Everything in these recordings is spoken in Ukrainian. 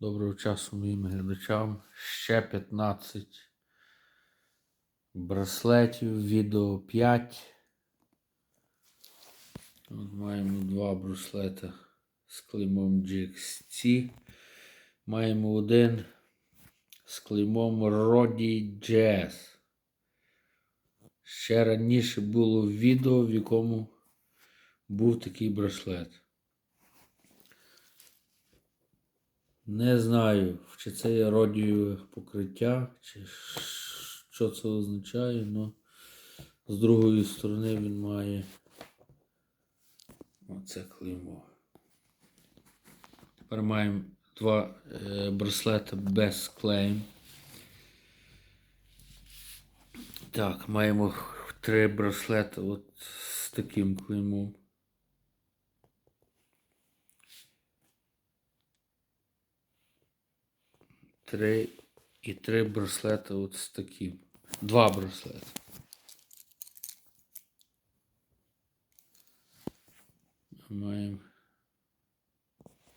Доброго часу моїм глядачам. Ще 15 браслетів, відео 5. От маємо два браслети з клеймом GXC. Маємо один з клеймом Rodi Jazz. Ще раніше було відео, в якому був такий браслет. Не знаю, чи це є родієве покриття, чи що це означає, але з другої сторони він має оце клеймо. Тепер маємо два е, браслети без клейм. Так, маємо три браслети от з таким клеймом. Три і три браслети от з таким. Два браслети. Маємо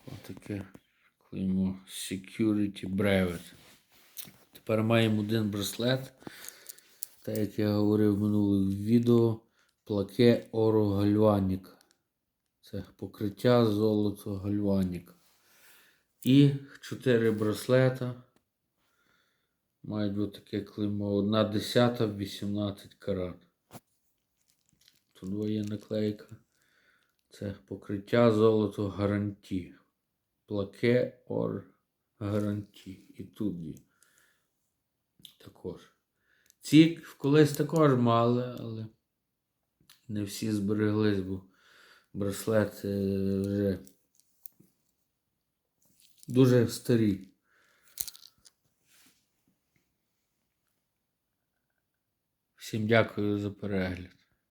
отаке клеймо Security Brevet. Тепер маємо один браслет. Так як я говорив в минулих відео, плаке Оро Гальванік. Це покриття золото гальванік. І 4 браслета. Мають бути таке клеймо. Одна десята 18 карат. Тут є наклейка. Це покриття золото гаранті. Плаке ор гаранті. І тут є. Також. Ці колись також мали, але не всі збереглись, бо браслети вже дуже старі. Всім дякую за перегляд.